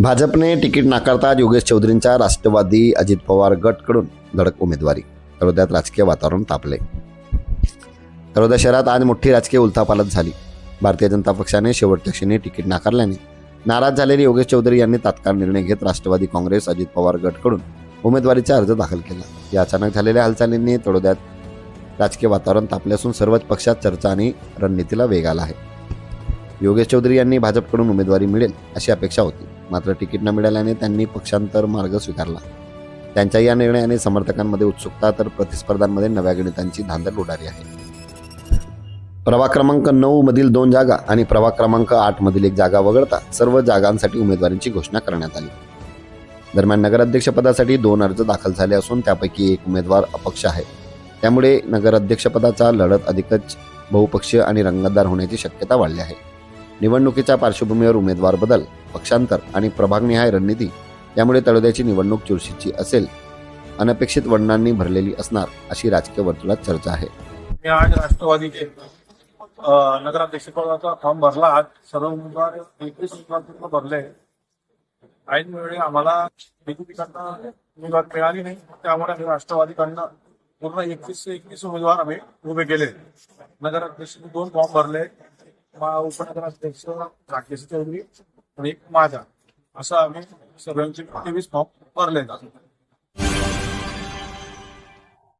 भाजपने तिकीट नाकारता योगेश चौधरींच्या राष्ट्रवादी अजित पवार गटकडून धडक उमेदवारी. तळोद्यात राजकीय वातावरण तापले. तळोदा शहरात आज मोठी राजकीय उलथापालत झाली. भारतीय जनता पक्षाने शेवटच्या क्षणी तिकीट नाकारल्याने नाराज झालेले योगेश चौधरी यांनी तात्काळ निर्णय घेत राष्ट्रवादी काँग्रेस अजित पवार गटकडून उमेदवारीचा अर्ज दाखल केला. या अचानक झालेल्या हालचालींनी तळोद्यात राजकीय वातावरण तापले असून सर्वच पक्षात चर्चा आणि रणनीतीला वेग आला आहे. योगेश चौधरी यांनी भाजपकडून उमेदवारी मिळेल अशी अपेक्षा होती. मात्र तिकीट न मिळाल्याने त्यांनी पक्षांतर मार्ग स्वीकारला. त्यांच्या या निर्णयाने समर्थकांमध्ये उत्सुकता तर प्रतिस्पर्धांमध्ये नव्या गणितांची धांदल उडाली आहे. प्रभाग क्रमांक नऊ मधील दोन जागा आणि प्रभाग क्रमांक आठ मधील एक जागा वगळता सर्व जागांसाठी उमेदवारीची घोषणा करण्यात आली. दरम्यान नगराध्यक्षपदासाठी दोन अर्ज दाखल झाले असून त्यापैकी एक उमेदवार अपक्ष आहे. त्यामुळे नगराध्यक्षपदाचा लढत अधिकच बहुपक्षीय आणि रंगतदार होण्याची शक्यता वाढली आहे. निवडणुकीच्या पार्श्वभूमीवर उमेदवार बदल पक्षांतर आणि प्रभागनिहाय रणनीती यामुळे तळोद्याची निवडणूक चुरशीची असेल. अनपेक्षित वर्णांनी भरलेली असणार अशी राजकीय वर्तुळात चर्चा आहे. आज राष्ट्रवादीचे नगराध्यक्षपदाचा फॉर्म भरला आज. सर्व उमेदवार एकवीस उमेदवार भरले. ऐन वेळी आम्हाला बीजेपीकडनं उमेदवार मिळाली नाही. त्यामुळे आम्ही राष्ट्रवादीकडनं पूर्ण एकवीस एकवीस उमेदवार आम्ही उभे केले. नगराध्यक्ष दोन फॉर्म भरले. उपनगराध्यक्ष राकेश चौधरी आणि माझा. असं आम्ही सगळ्यांचे तेवीस फॉर्म भरले